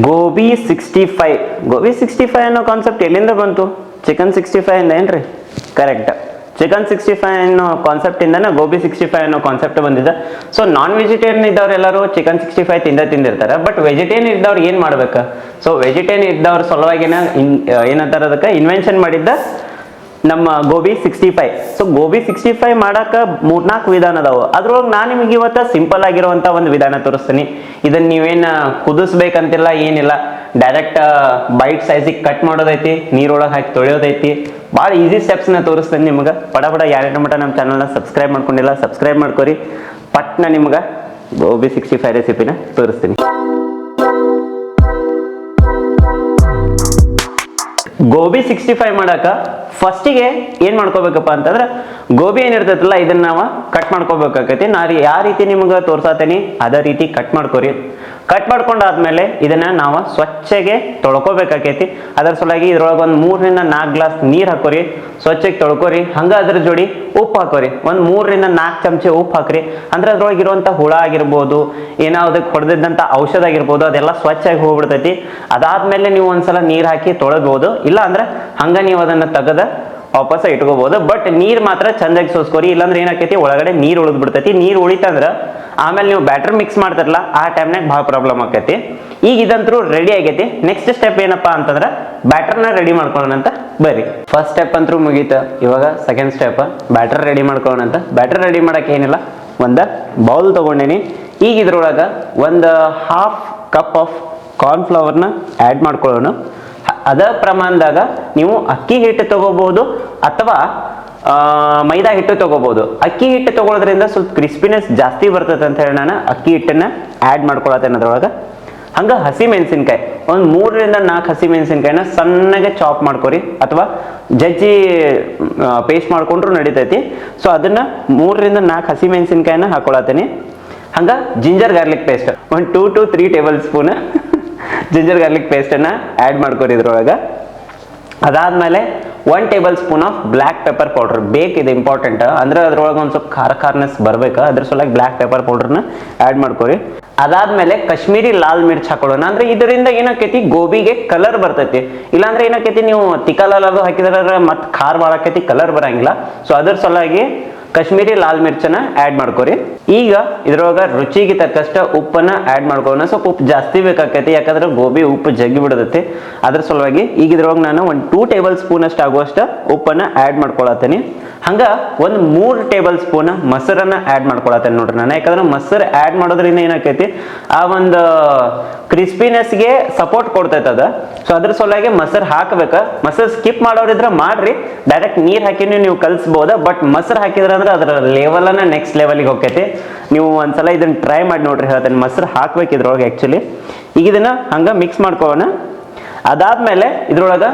Gobi sixty five. Gobi sixty five ಅನ್ನೋ concept ಎಲ್ಲಿಂದ ಬಂತು? ಚಿಕನ್ ಸಿಕ್ಸ್ಟಿ ಫೈವ್ ಇಂದ ಏನ್ರಿ? ಕರೆಕ್ಟ್ ಚಿಕನ್ ಸಿಕ್ಸ್ಟಿ ಫೈವ್ ಅನ್ನೋ ಕಾನ್ಸೆಪ್ಟ್ ಇಂದನೇ ಗೋಬಿ ಸಿಕ್ಸ್ಟಿ ಫೈವ್ ಅನ್ನೋ ಕಾನ್ಸೆಪ್ಟ್ ಬಂದಿದೆ. ಸೊ ನಾನ್ ವೆಜಿಟೇರಿಯನ್ ಇದ್ದವ್ರು ಎಲ್ಲರೂ ಚಿಕನ್ ಸಿಕ್ಸ್ಟಿ ಫೈವ್ ತಿಂದ ತಿಂದಿರ್ತಾರೆ. ಬಟ್ ವೆಜಿಟೇರಿಯನ್ ಇದ್ದವ್ರು ಏನು ಮಾಡ್ಬೇಕು? ಸೊ ವೆಜಿಟೇರಿಯನ್ ಇದ್ದವ್ರ ಸಲುವಾಗಿನ ಇನ್ ಏನಂತಾರೆ ಅದಕ್ಕೆ? ಇನ್ವೆನ್ಷನ್ ಮಾಡಿದ್ದ ನಮ್ಮ gobi sixty five so gobi sixty five ಮಾಡಕ್ಕೆ ಮೂರ್ನಾಲ್ಕು ವಿಧಾನ ಅದಾವ. ಅದ್ರೊಳಗೆ ನಾನು ನಿಮಗೆ ಇವತ್ತು ಸಿಂಪಲ್ ಆಗಿರುವಂಥ ಒಂದು ವಿಧಾನ ತೋರಿಸ್ತೀನಿ. ಇದನ್ನ ನೀವೇನು ಕುದಿಸ್ಬೇಕಂತಿಲ್ಲ, ಏನಿಲ್ಲ. ಡೈರೆಕ್ಟ್ ಬೈಟ್ ಸೈಜಿಗೆ ಕಟ್ ಮಾಡೋದೈತಿ, ನೀರೊಳಗೆ ಹಾಕಿ ತೊಳೆಯೋದೈತಿ. ಭಾಳ ಈಸಿ ಸ್ಟೆಪ್ಸ್ನ ತೋರಿಸ್ತೀನಿ ನಿಮ್ಗೆ. ಪಡ ಪಡ ಯಾರ್ಯಾರ ಮಟ್ಟ ನಮ್ಮ ಚಾನಲ್ನ ಸಬ್ಸ್ಕ್ರೈಬ್ ಮಾಡ್ಕೊಂಡಿಲ್ಲ ಸಬ್ಸ್ಕ್ರೈಬ್ ಮಾಡ್ಕೊರಿ. ಪಟ್ನ ನಿಮ್ಗೆ ಗೋಬಿ ಸಿಕ್ಸ್ಟಿ ಫೈವ್ ರೆಸಿಪಿನ ತೋರಿಸ್ತೀನಿ. ಗೋಬಿ ಸಿಕ್ಸ್ಟಿ ಫೈವ್ ಮಾಡಾಕ ಫಸ್ಟಿಗೆ ಏನು ಮಾಡ್ಕೋಬೇಕಪ್ಪ ಅಂತಂದ್ರೆ ಗೋಬಿ ಏನಿರ್ತೈತಲ್ಲ, ಇದನ್ನ ನಾವು ಕಟ್ ಮಾಡ್ಕೋಬೇಕಾಕೈತಿ. ನಾ ಯಾವ ರೀತಿ ನಿಮ್ಗೆ ತೋರ್ಸಾತೇನಿ, ಅದೇ ರೀತಿ ಕಟ್ ಮಾಡ್ಕೊರಿ. ಕಟ್ ಮಾಡ್ಕೊಂಡಾದ್ಮೇಲೆ ಇದನ್ನ ನಾವು ಸ್ವಚ್ಛಗೆ ತೊಳ್ಕೊಬೇಕಾಕೈತಿ. ಅದರ ಸಲುವಾಗಿ ಇದ್ರೊಳಗೆ ಒಂದು ಮೂರರಿಂದ ನಾಲ್ಕು ಗ್ಲಾಸ್ ನೀರು ಹಾಕೋರಿ. ಸ್ವಚ್ಛಗೆ ತೊಳ್ಕೊರಿ. ಹಂಗ ಅದ್ರ ಜೋಡಿ ಉಪ್ಪು ಹಾಕೋರಿ. ಒಂದು ಮೂರರಿಂದ ನಾಲ್ಕು ಚಮಚೆ ಉಪ್ಪು ಹಾಕ್ರಿ. ಅಂದ್ರೆ ಅದ್ರೊಳಗೆ ಇರುವಂಥ ಹುಳ ಆಗಿರ್ಬೋದು ಏನೋ ಅದಕ್ಕೆ ಹೊಡೆದಿದ್ದಂಥ ಔಷಧ ಆಗಿರ್ಬೋದು, ಅದೆಲ್ಲ ಸ್ವಚ್ಛಾಗಿ ಹೋಗ್ಬಿಡ್ತೈತಿ. ಅದಾದ್ಮೇಲೆ ನೀವು ಒಂದ್ಸಲ ನೀರು ಹಾಕಿ ತೊಳೆದ್ಬೋದು ಇಲ್ಲ ಅಂದ್ರೆ ಹಂಗ ನೀವು ಅದನ್ನ ತೆಗೆದ ವಾಪಸ್ ಇಟ್ಕೋಬಹುದು ಬಟ್ ನೀರ್ ಮಾತ್ರ ಚಂದಾಗಿ ಸೋಸ್ಕೋರಿ, ಇಲ್ಲಾಂದ್ರೆ ಏನಾಕೈತಿ ಒಳಗಡೆ ನೀರ್ ಉಳಿದ್ ಬಿಡ್ತೈತಿ. ನೀರ್ ಉಳಿತಂದ್ರ ಆಮೇಲೆ ನೀವು ಬ್ಯಾಟರ್ ಮಿಕ್ಸ್ ಮಾಡ್ತಾರಲ್ಲ ಆ ಟೈಮ್ನಾಗ ಭಾಳ ಪ್ರಾಬ್ಲಮ್ ಆಕೈತಿ. ಈಗ ಇದಂತರೂ ರೆಡಿ ಆಗೈತಿ. ನೆಕ್ಸ್ಟ್ ಸ್ಟೆಪ್ ಏನಪ್ಪಾ ಅಂತಂದ್ರ ಬ್ಯಾಟರ್ನ ರೆಡಿ ಮಾಡ್ಕೊಳ್ಳೋಣ ಅಂತ ಬರ್ರಿ. ಫಸ್ಟ್ ಸ್ಟೆಪ್ ಅಂತೂ ಮುಗೀತು. ಇವಾಗ ಸೆಕೆಂಡ್ ಸ್ಟೆಪ್ ಬ್ಯಾಟರ್ ರೆಡಿ ಮಾಡ್ಕೊಳ್ಳೋಣ ಅಂತ. ಬ್ಯಾಟರ್ ರೆಡಿ ಮಾಡಕ್ಕೆ ಏನಿಲ್ಲ. ಒಂದು ಬೌಲ್ ತಗೊಂಡೇನಿ. ಈಗ ಇದ್ರೊಳಗೆ ಒಂದು ಹಾಫ್ ಕಪ್ ಆಫ್ ಕಾರ್ನ್ ಕಾರ್ನ್ಫ್ಲವರ್ನ ಆ್ಯಡ್ ಮಾಡ್ಕೊಳ್ಳೋಣ. ಅದ ಪ್ರಮಾಣದಾಗ ನೀವು ಅಕ್ಕಿ ಹಿಟ್ಟು ತಗೋಬಹುದು ಅಥವಾ ಮೈದಾ ಹಿಟ್ಟು ತಗೋಬಹುದು ಅಕ್ಕಿ ಹಿಟ್ಟು ತಗೊಳ್ಳೋದ್ರಿಂದ ಸ್ವಲ್ಪ ಕ್ರಿಸ್ಪಿನೆಸ್ ಜಾಸ್ತಿ ಬರ್ತದೆ ಅಂತ ಹೇಳಿ ನಾನು ಅಕ್ಕಿ ಹಿಟ್ಟನ್ನ ಆ್ಯಡ್ ಮಾಡ್ಕೊಳತ್ತೇನೆ ಅದ್ರೊಳಗೆ ಹಂಗ ಹಸಿ ಮೆಣಸಿನ್ಕಾಯಿ, ಒಂದು ಮೂರರಿಂದ ನಾಲ್ಕು ಹಸಿ ಮೆಣಸಿನ್ಕಾಯಿನ ಸಣ್ಣಗೆ ಚಾಪ್ ಮಾಡ್ಕೊರಿ. ಅಥವಾ ಜಜ್ಜಿ ಪೇಸ್ಟ್ ಮಾಡ್ಕೊಂಡ್ರು ನಡಿತೈತಿ. ಸೊ ಅದನ್ನ ಮೂರರಿಂದ ನಾಲ್ಕು ಹಸಿ ಮೆಣಸಿನ್ಕಾಯಿನ ಹಾಕೊಳತ್ತೀನಿ. ಹಂಗೆ ಜಿಂಜರ್ ಗಾರ್ಲಿಕ್ ಪೇಸ್ಟ್ ಒಂದು two to three tablespoon ginger garlic ಪೇಸ್ಟನ್ನು add ಮಾಡ್ಕೊರಿ ಇದ್ರೊಳಗೆ. ಅದಾದ್ಮೇಲೆ one tablespoon of black pepper powder ಬೇಕಿದೆ ಇಂಪಾರ್ಟೆಂಟ್ ಅಂದ್ರೆ ಅದ್ರೊಳಗೆ ಒಂದು ಸ್ವಲ್ಪ ಖಾರ ಖಾರನೆಸ್ ಬರ್ಬೇಕ. ಅದ್ರ ಸಲುವಾಗಿ ಬ್ಲ್ಯಾಕ್ ಪೆಪ್ಪರ್ ಪೌಡ್ರನ್ನ ಆ್ಯಡ್ ಮಾಡ್ಕೊರಿ. ಅದಾದ್ಮೇಲೆ ಕಾಶ್ಮೀರಿ ಲಾಲ್ ಮಿರ್ಚ್ ಹಾಕೊಳ್ಳೋಣ. ಅಂದ್ರೆ ಇದರಿಂದ ಏನಾಕೈತಿ? ಗೋಬಿಗೆ ಕಲರ್ ಬರ್ತೈತಿ. ಇಲ್ಲಾಂದ್ರೆ ಏನಾಕೈತಿ? ನೀವು ತಿಕ್ಕಲಾಲ್ ಅದು ಹಾಕಿದ್ರೆ ಮತ್ತೆ ಖಾರ ಮಾಡಾಕೈತಿ ಕಲರ್ ಬರಂಗಿಲ್ಲ. ಸೊ ಅದ್ರ ಸಲುವಾಗಿ ಕಾಶ್ಮೀರಿ ಲಾಲ್ ಮಿರ್ಚನ್ನ ಆ್ಯಡ್ ಮಾಡ್ಕೊರಿ. ಈಗ ಇದ್ರೊಳಗೆ ರುಚಿಗೆ ತಕ್ಕಷ್ಟ ಉಪ್ಪನ್ನ ಆ್ಯಡ್ ಮಾಡ್ಕೊಳ್ಳೋಣ. ಸ್ವಲ್ಪ ಉಪ್ಪು ಜಾಸ್ತಿ ಬೇಕಾಕೈತಿ, ಯಾಕಂದ್ರೆ ಗೋಬಿ ಉಪ್ಪು ಜಗ್ಗಿ ಬಿಡತೈತಿ. ಅದ್ರ ಸಲುವಾಗಿ ಈಗ ಇದ್ರೊಳಗೆ ನಾನು ಒಂದು ಟೂ ಟೇಬಲ್ ಸ್ಪೂನ್ ಅಷ್ಟು ಆಗುವಷ್ಟ ಉಪ್ಪನ್ನ ಆ್ಯಡ್ ಮಾಡ್ಕೊಳತ್ತೀನಿ. ಹಂಗೆ ಒಂದು ಮೂರು ಟೇಬಲ್ ಸ್ಪೂನ್ ಮೊಸರನ್ನ ಆ್ಯಡ್ ಮಾಡ್ಕೊಳತ್ತೇನೆ ನೋಡ್ರಿ ನಾನು. ಯಾಕಂದ್ರೆ ಮೊಸರು ಆ್ಯಡ್ ಮಾಡೋದ್ರಿಂದ ಏನಾಕೈತಿ, ಆ ಒಂದು ಕ್ರಿಸ್ಪಿನೆಸ್ಗೆ ಸಪೋರ್ಟ್ ಕೊಡ್ತೈತೆ ಅದು. ಸೊ ಅದ್ರ ಸಲುವಾಗಿ ಮೊಸರು ಹಾಕ್ಬೇಕು. ಮೊಸರು ಸ್ಕಿಪ್ ಮಾಡೋರಿದ್ರೆ ಮಾಡ್ರಿ. ಡೈರೆಕ್ಟ್ ನೀರು ಹಾಕಿನೂ ನೀವು ಕಲ್ಸ್ಬೋದ ಬಟ್ ಮೊಸರು ಹಾಕಿದ್ರೆ ಅಂದ್ರೆ ಅದರ ಲೆವೆಲನ್ನ ನೆಕ್ಸ್ಟ್ ಲೆವೆಲಿಗೆ ಹೋಗ್ತೈತಿ. ನೀವು ಒಂದ್ಸಲ ಇದನ್ನ ಟ್ರೈ ಮಾಡಿ ನೋಡ್ರಿ, ಹೇಳ್ತೇನೆ. ಮೊಸರು ಹಾಕ್ಬೇಕು ಇದ್ರೊಳಗೆ ಆ್ಯಕ್ಚುಲಿ ಈಗ ಇದನ್ನ ಹಂಗ ಮಿಕ್ಸ್ ಮಾಡ್ಕೊಳ್ಳೋಣ. ಅದಾದ್ಮೇಲೆ ಇದ್ರೊಳಗ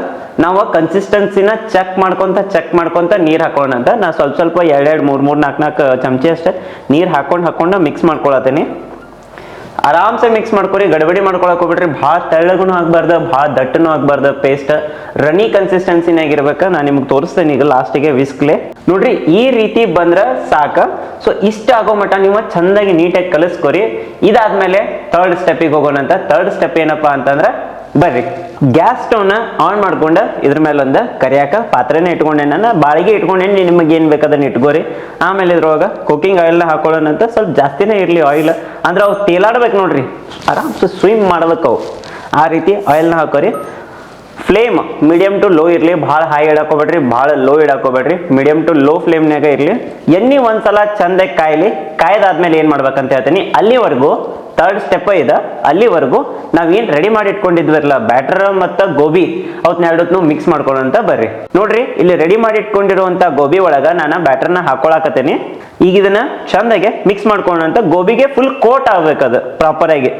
ನಾವು ಕನ್ಸಿಸ್ಟೆನ್ಸಿನ ಚೆಕ್ ಮಾಡ್ಕೊಂತ ಚೆಕ್ ಮಾಡ್ಕೊಂತ ನೀರ್ ಹಾಕೋಣ ಅಂತ. ನಾ ಸ್ವಲ್ಪ ಸ್ವಲ್ಪ ಎರಡೆರಡು ಮೂರ್ ಮೂರ್ ನಾಲ್ಕು ನಾಲ್ಕು ಚಮಚಿ ಅಷ್ಟೇ ನೀರ್ ಹಾಕೊಂಡ್, ಹಾಕೊಂಡು ಮಿಕ್ಸ್ ಮಾಡ್ಕೊಳತೀನಿ ಆರಾಮ್ಸೆ ಮಿಕ್ಸ್ ಮಾಡ್ಕೊರಿ, ಗಡಬಡಿ ಮಾಡ್ಕೊಳಕ್ ಹೋಗ್ಬಿಟ್ರಿ ಭಾಳ ತೆಳ್ಳಗೂ ಆಗ್ಬಾರ್ದು, ಭಾಳ ದಟ್ಟನೂ ಆಗ್ಬಾರ್ದು. ಪೇಸ್ಟ್ ರನಿ ಕನ್ಸಿಸ್ಟೆನ್ಸಿನಾಗ ಇರ್ಬೇಕ. ನಾನು ನಿಮ್ಗೆ ತೋರಿಸ್ತೇನೆ ಈಗ ಲಾಸ್ಟಿಗೆ ವಿಸ್ಕ್ಲೆ ನೋಡ್ರಿ, ಈ ರೀತಿ ಬಂದ್ರ ಸಾಕ. ಸೊ ಇಷ್ಟ ಆಗೋ ಮಟ್ಟ ನೀವು ಚಂದಾಗಿ ನೀಟಾಗಿ ಕಲಿಸ್ಕೊರಿ. ಇದಾದ್ಮೇಲೆ ಥರ್ಡ್ ಸ್ಟೆಪ್ಪಿಗೆ ಹೋಗೋಣ ಅಂತ ಥರ್ಡ್ ಸ್ಟೆಪ್ ಏನಪ್ಪಾ ಅಂತಂದ್ರೆ ಬರ್ರಿ. ಗ್ಯಾಸ್ ಸ್ಟವ್ನ ಆನ್ ಮಾಡ್ಕೊಂಡು ಇದ್ರ ಮೇಲೆ ಒಂದು ಕರಿಯಾಕ ಪಾತ್ರೆನ ಇಟ್ಕೊಂಡೆ. ನಾನು ಬಾಳಿಗೆ ಇಟ್ಕೊಂಡೇನಿ ನಿಮಗೆ ಏನು ಬೇಕಾದನ್ನ ಇಟ್ಕೋರಿ. ಆಮೇಲೆ ಇದ್ರೊಳಗೆ ಕುಕಿಂಗ್ ಆಯಿಲ್ನ ಹಾಕೊಳ್ಳೋಣಂತ ಸ್ವಲ್ಪ ಜಾಸ್ತಿನೇ ಇರಲಿ ಆಯಿಲ್ ಅಂದ್ರೆ ಅವು ತೇಲಾಡ್ಬೇಕು ನೋಡ್ರಿ. ಆರಾಮ್ಸೆ ಸ್ವಿಮ್ ಮಾಡ್ಬೇಕು ಅವು. ಆ ರೀತಿ ಆಯಿಲ್ನ ಹಾಕೋರಿ. ಫ್ಲೇಮ್ ಮೀಡಿಯಮ್ ಟು ಲೋ ಇರಲಿ, ಭಾಳ ಹೈ ಇಡಾಕೋಬೇಡ್ರಿ, ಭಾಳ ಲೋ ಇಡಾಕೋಬೇಡ್ರಿ. ಮೀಡಿಯಮ್ ಟು ಲೋ ಫ್ಲೇಮ್ನಾಗ ಇರಲಿ. ಎಣ್ಣೆ ಒಂದ್ಸಲ ಚಂದಾಗಿ ಕಾಯಲಿ. ಕಾಯ್ದಾದ್ಮೇಲೆ ಏನು ಮಾಡ್ಬೇಕಂತ ಹೇಳ್ತೀನಿ. ಅಲ್ಲಿವರೆಗೂ ಥರ್ಡ್ ಸ್ಟೆಪ್ ಇದೆ. ಅಲ್ಲಿವರೆಗೂ ನಾವೇನು ರೆಡಿ ಮಾಡಿ ಇಟ್ಕೊಂಡಿದ್ವಲ್ಲ ಬ್ಯಾಟರ್ ಮತ್ತು ಗೋಬಿ. ಅವತ್ನ ಎರಡತ್ನು ಮಿಕ್ಸ್ ಮಾಡ್ಕೊಳ್ಳೋಂತ ಬರ್ರಿ. ನೋಡ್ರಿ, ಇಲ್ಲಿ ರೆಡಿ ಮಾಡಿ ಇಟ್ಕೊಂಡಿರುವಂಥ ಗೋಬಿ ಒಳಗ ನಾನು ಬ್ಯಾಟರ್ನ ಹಾಕೊಳಕತ್ತೀನಿ. ಈಗ ಇದನ್ನ ಚಂದಾಗೆ ಮಿಕ್ಸ್ ಮಾಡ್ಕೊಳ್ಳೋಂತ ಗೋಬಿಗೆ ಫುಲ್ ಕೋಟ್ ಆಗ್ಬೇಕದು ಪ್ರಾಪರ್ ಆಗಿ.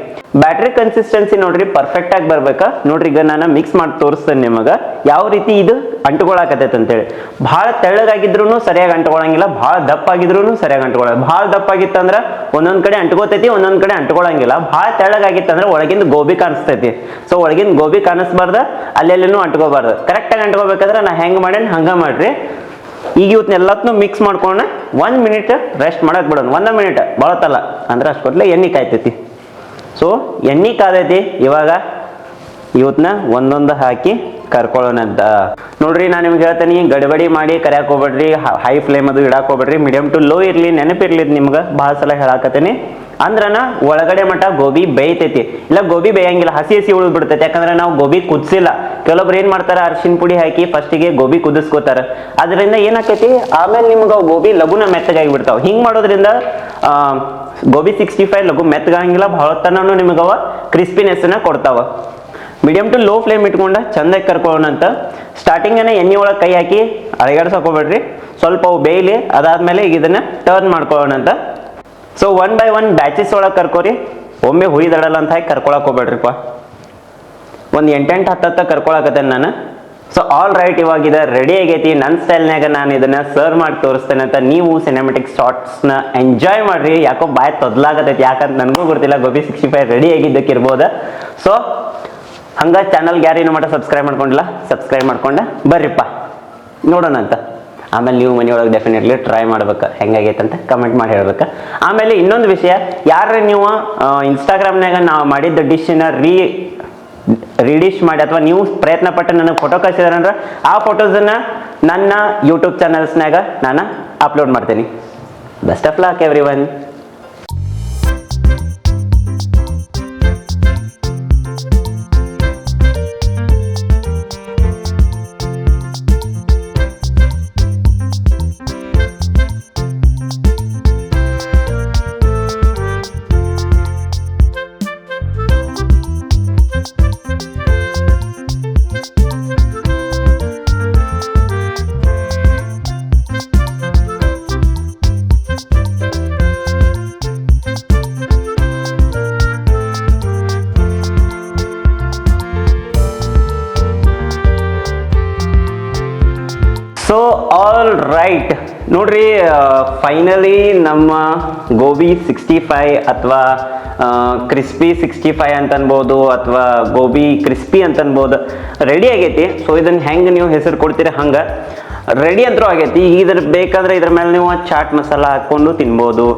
ಬ್ಯಾಟ್ರಿ ಕನ್ಸಿಸ್ಟೆನ್ಸಿ ನೋಡ್ರಿ ಪರ್ಫೆಕ್ಟ್ ಆಗಿ ಬರ್ಬೇಕಾ? ನೋಡ್ರಿ, ಈಗ ನಾನು ಮಿಕ್ಸ್ ಮಾಡಿ ತೋರಿಸ್ತೇನೆ ನಿಮಗೆ. ಯಾವ ರೀತಿ ಇದು ಅಂಟ್ಕೊಳಕತ್ತೈತೆ ಅಂತೇಳಿ. ಭಾಳ ತೆಳ್ಳಗಾಗಿದ್ರು ಸರಿಯಾಗಿ ಅಂಟ್ಕೊಳಂಗಿಲ್ಲ ಭಾಳ ದಪ್ಪ ಆಗಿದ್ರು ಸರಿಯಾಗಿ ಅಂಟ್ಕೊಳ್ಳೋದು ಭಾಳ ದಪ್ಪ ಆಗಿತ್ತಂದ್ರ ಒಂದೊಂದ್ ಕಡೆ ಅಂಟ್ಕೋತೈತಿ, ಒಂದೊಂದು ಕಡೆ ಅಂಟ್ಕೊಳಂಗಿಲ್ಲ ಭಾಳ ತೆಳ್ಳಗಾಗಿತ್ತಂದ್ರೆ ಒಳಗಿಂದ ಗೋಬಿ ಕಾಣಿಸ್ತೈತಿ. ಸೊ ಒಳಗಿಂದ ಗೋಬಿ ಕಾಣಿಸ್ಬಾರ್ದ ಅಲ್ಲೆಲ್ಲೂ ಅಂಟ್ಕೋಬಾರ್ದು. ಕರೆಕ್ಟಾಗಿ ಅಂಟ್ಕೋಬೇಕಾದ್ರೆ ನಾ ಹೆಂಗೆ ಮಾಡೇನಿ, ಹಂಗೆ ಮಾಡ್ರಿ. ಈಗ ಇವತ್ನೆಲ್ಲತ್ನು ಮಿಕ್ಸ್ ಮಾಡ್ಕೊಂಡು ಒಂದು ಮಿನಿಟ್ ರೆಸ್ಟ್ ಮಾಡಕ್ ಬಿಡೋಣ. ಒಂದ ಮಿನಿಟ್ ಬಳತಲ್ಲ ಅಂದ್ರೆ ಅಷ್ಟು ಕೊಟ್ಲೆ ಎಣ್ಣೆ ಕಾಯ್ತೈತಿ. ಸೊ ಎಣ್ಣೆ ಕಾದೈತಿ ಇವಾಗ. ಇವತ್ತನ್ನ ಒಂದೊಂದು ಹಾಕಿ ಕರ್ಕೊಳ್ಳೋಣ ಅಂತ. ನೋಡ್ರಿ, ನಾನು ನಿಮ್ಗೆ ಹೇಳ್ತೀನಿ ಗಡಬಡಿ ಮಾಡಿ ಕರ್ಯಾಕ್ ಹೋಗ್ಬೇಡ್ರಿ, ಹೈ ಫ್ಲೇಮ್ ಅದು ಇಡಾಕ್ ಹೋಗ್ಬೇಡ್ರಿ ಮೀಡಿಯಂ ಟು ಲೋ ಇರ್ಲಿ ನೆನಪಿರ್ಲಿ ನಿಮ್ಗೆ, ಭಾಳ ಸಲ ಹೇಳಾಕತ್ತೀನಿ. ಅಂದ್ರನ ಒಳಗಡೆ ಮಟ್ಟ ಗೋಬಿ ಬೇಯ್ತೈತಿ. ಇಲ್ಲ, ಗೋಬಿ ಬೇಯಂಗಿಲ್ಲ, ಹಸಿ ಹಸಿ ಉಳಿದ್ ಬಿಡ್ತೈತಿ, ಯಾಕಂದ್ರೆ ನಾವು ಗೋಬಿ ಕುದಿಸಿಲ್ಲ. ಕೆಲವೊಬ್ರು ಏನ್ ಮಾಡ್ತಾರ ಅರ್ಶಿನ ಪುಡಿ ಹಾಕಿ ಫಸ್ಟಿಗೆ ಗೋಬಿ ಕುದಿಸ್ಕೋತಾರ. ಅದರಿಂದ ಏನಾಕೈತಿ, ಆಮೇಲೆ ನಿಮ್ಗೆ ಗೋಬಿ ಲಘುನ ಮೆತ್ತಗಾಗಿ ಬಿಡ್ತಾವ. ಹಿಂಗ್ ಮಾಡೋದ್ರಿಂದ ಗೋಬಿ ಸಿಕ್ಸ್ಟಿ ಫೈವ್ ಲಘು ಮೆತ್ತಗಾಗಿಲ್ಲ, ಭಾಳ ತನೂ ನಿಮ್ಗೆ ಕ್ರಿಸ್ಪಿನೆಸ್ ಕ್ರಿಸ್ಪಿನೆಸ್ನ ಕೊಡ್ತಾವ. ಮೀಡಿಯಂ ಟು ಲೋ ಫ್ಲೇಮ್ ಇಟ್ಕೊಂಡು ಚಂದಾಗಿ ಕರ್ಕೊಳ್ಳೋಣ ಅಂತ. ಎಣ್ಣೆ ಒಳಗೆ ಕೈ ಹಾಕಿ ಅಳಗಾಡ್ಸಕೋಬೇಡ್ರಿ. ಸ್ವಲ್ಪ ಅವು ಬೇಯಲಿ, ಅದಾದ್ಮೇಲೆ ಈಗ ಇದನ್ನ ಟರ್ನ್ ಮಾಡ್ಕೊಳ್ಳೋಣ ಅಂತ. So one by one batches ಒಳಗೆ ಕರ್ಕೋರಿ. ಒಮ್ಮೆ ಹುಯ್ದಡಲ್ಲ ಅಂತ ಹಾಕಿ ಕರ್ಕೊಳಕ್ ಹೋಗ್ಬೇಡ್ರಿಪ್ಪ. ಒಂದು ಎಂಟೆಂಟು ಹತ್ತತ್ತ ಕರ್ಕೊಳಕತ್ತೇನೆ ನಾನು. ಸೊ ಆಲ್ ರೈಟ್ ಇವಾಗ ಇದು ರೆಡಿ ಆಗೈತಿ. ನನ್ನ ಸ್ಟೈಲ್ನಾಗ ನಾನು ಇದನ್ನ ಸರ್ವ್ ಮಾಡಿ ತೋರಿಸ್ತೇನೆ ಅಂತ ನೀವು ಸಿನಿಮೆಟಿಕ್ ಶಾರ್ಟ್ಸ್ನ ಎಂಜಾಯ್ ಮಾಡ್ರಿ. ಯಾಕೋ ಬಾಯ್ ತೊದಲಾಗತ್ತೈತಿ ಯಾಕಂತ ನನಗೂ ಗೊತ್ತಿಲ್ಲ. ಗೋಬಿ ಸಿಕ್ಸ್ಟಿ ಫೈವ್ ರೆಡಿ ಆಗಿದ್ದಕ್ಕಿರ್ಬೋದು. ಸೊ ಹಂಗ ಚಾನಲ್ಗೆ ಯಾರು ಏನು ಮಟ್ಟ ಸಬ್ಸ್ಕ್ರೈಬ್ ಮಾಡ್ಕೊಂಡಿಲ್ಲ ಸಬ್ಸ್ಕ್ರೈಬ್ ಮಾಡ್ಕೊಂಡ ಬರ್ರಿಪ್ಪ. ನೋಡೋಣ ಅಂತ. ಆಮೇಲೆ ನೀವು ಮನೆಯೊಳಗೆ ಡೆಫಿನೆಟ್ಲಿ ಟ್ರೈ ಮಾಡ್ಬೇಕು. ಹೆಂಗಾಗೈತೆ ಅಂತ ಕಮೆಂಟ್ ಮಾಡಿ ಹೇಳ್ಬೇಕು. ಆಮೇಲೆ ಇನ್ನೊಂದು ವಿಷಯ ಯಾರು ನೀವು ಇನ್ಸ್ಟಾಗ್ರಾಮ್ನಾಗ ನಾವು ಮಾಡಿದ್ದ ಡಿಶ್ನ ರೀ ರೀಡಿಶ್ ಮಾಡಿ ಅಥವಾ ನೀವು ಪ್ರಯತ್ನ ಪಟ್ಟು ನನಗೆ ಫೋಟೋ ಕಳಿಸಿದಾರಂದ್ರೆ ಆ ಫೋಟೋಸನ್ನು ನನ್ನ ಯೂಟ್ಯೂಬ್ ಚಾನಲ್ಸ್ನಾಗ ನಾನು ಅಪ್ಲೋಡ್ ಮಾಡ್ತೀನಿ. Best of luck every one ನೋಡ್ರಿ ಫೈನಲಿ ನಮ್ಮ ಗೋಬಿ ಸಿಕ್ಸ್ಟಿ ಫೈ ಅಥವಾ ಕ್ರಿಸ್ಪಿ ಸಿಕ್ಸ್ಟಿ ಫೈವ್ ಅಂತ ಅನ್ಬೋದು ಅಥವಾ ಗೋಬಿ ಕ್ರಿಸ್ಪಿ ಅಂತ ಅನ್ಬೋದು ರೆಡಿ ಆಗೈತಿ. ಸೊ ಇದನ್ನು ಹೆಂಗೆ ನೀವು ಹೆಸರು ಕೊಡ್ತೀರಿ ಹಂಗೆ? ರೆಡಿ ಅಂತರೂ ಆಗೈತಿ. ಇದ್ರ ಬೇಕಾದ್ರೆ ಇದ್ರ ಮೇಲೆ ನೀವು ಚಾಟ್ ಮಸಾಲ ಹಾಕ್ಕೊಂಡು ತಿನ್ಬೋದು.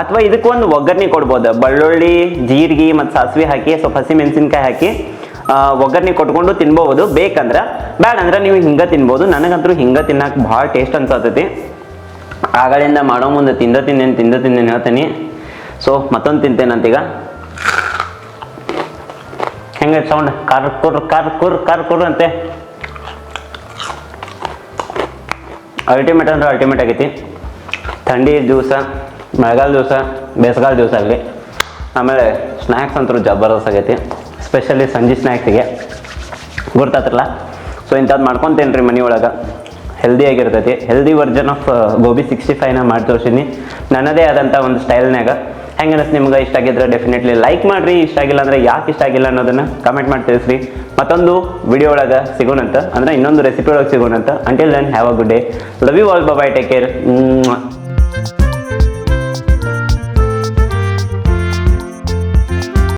ಅಥವಾ ಇದಕ್ಕೊಂದು ಒಗ್ಗರಣೆ ಕೊಡ್ಬೋದು. ಬೆಳ್ಳುಳ್ಳಿ, ಜೀರಿಗೆ ಮತ್ತು ಸಾಸಿವೆ ಹಾಕಿ, ಸ್ವಲ್ಪ ಹಸಿ ಮೆಣಸಿನ್ಕಾಯಿ ಹಾಕಿ ಒಗ್ಗರಣೆ ಕೊಟ್ಕೊಂಡು ತಿನ್ಬೋದು. ಬೇಕಂದ್ರೆ ಬೇಡ ಅಂದ್ರೆ ನೀವು ಹಿಂಗೆ ತಿನ್ಬೋದು. ನನಗಂತೂ ಹಿಂಗೆ ತಿನ್ನಕ್ಕೆ ಭಾಳ ಟೇಸ್ಟ್ ಅನ್ಸತೈತಿ. ಆಗಳಿಂದ ಮಾಡೋ ಮುಂದೆ ತಿಂದ ತಿಂದೇನು ತಿಂದ ತಿಂದೇನು ಹೇಳ್ತೀನಿ. ಸೊ ಮತ್ತೊಂದು ತಿಂತೇನಂತೀಗ ಹೆಂಗೆ ಸೌಂಡ್ ಕಾರ್ ಕುರ್ ಕಾರ್ ಕುರ್ ಕಾರ್ ಕುರ್ ಅಂತೆ. ಅಲ್ಟಿಮೇಟ್ ಅಂದ್ರೆ ಅಲ್ಟಿಮೇಟ್ ಆಗೈತಿ. ಥಂಡಿ ದಿವಸ ಮಳೆಗಾಲ ದಿವಸ ಬೇಸಗಾಲ ದಿವಸ ಆಗಲಿ. ಆಮೇಲೆ ಸ್ನ್ಯಾಕ್ಸ್ ಅಂತೂ ಜಬರ್ದಸ್ತ್ ಆಗೈತಿ. ಸ್ಪೆಷಲಿ ಸಂಜೆ ಸ್ನ್ಯಾಕ್ಸಿಗೆ ಗುರ್ತಾತ್ರಲ್ಲ? ಸೊ ಇಂಥದ್ದು ಮಾಡ್ಕೊತೇನೆ ರೀ ಮನೆ ಒಳಗೆ. ಹೆಲ್ದಿ ಆಗಿರ್ತೈತಿ. Healthy version of gobi sixty ಫೈವ್ನ ಮಾಡಿ ತೋರಿಸಿನಿ ನನ್ನದೇ ಆದಂಥ ಒಂದು ಸ್ಟೈಲ್ನಾಗ ಹೆಂಗೆ ಅನಿಸ್ ನಿಮ್ಗೆ? ಇಷ್ಟ ಆಗಿದ್ರೆ ಡೆಫಿನೆಟ್ಲಿ ಲೈಕ್ ಮಾಡಿರಿ. ಇಷ್ಟ ಆಗಿಲ್ಲ ಅಂದರೆ ಯಾಕೆ ಇಷ್ಟ ಆಗಿಲ್ಲ ಅನ್ನೋದನ್ನು ಕಮೆಂಟ್ ಮಾಡಿ ತಿಳಿಸ್ರಿ. ಮತ್ತೊಂದು ವಿಡಿಯೋ ಒಳಗೆ ಸಿಗೋಣಂತ, ಅಂದರೆ ಇನ್ನೊಂದು ರೆಸಿಪಿ ಒಳಗೆ ಸಿಗೋಣಂತ. Until then have a good day love you all bye take care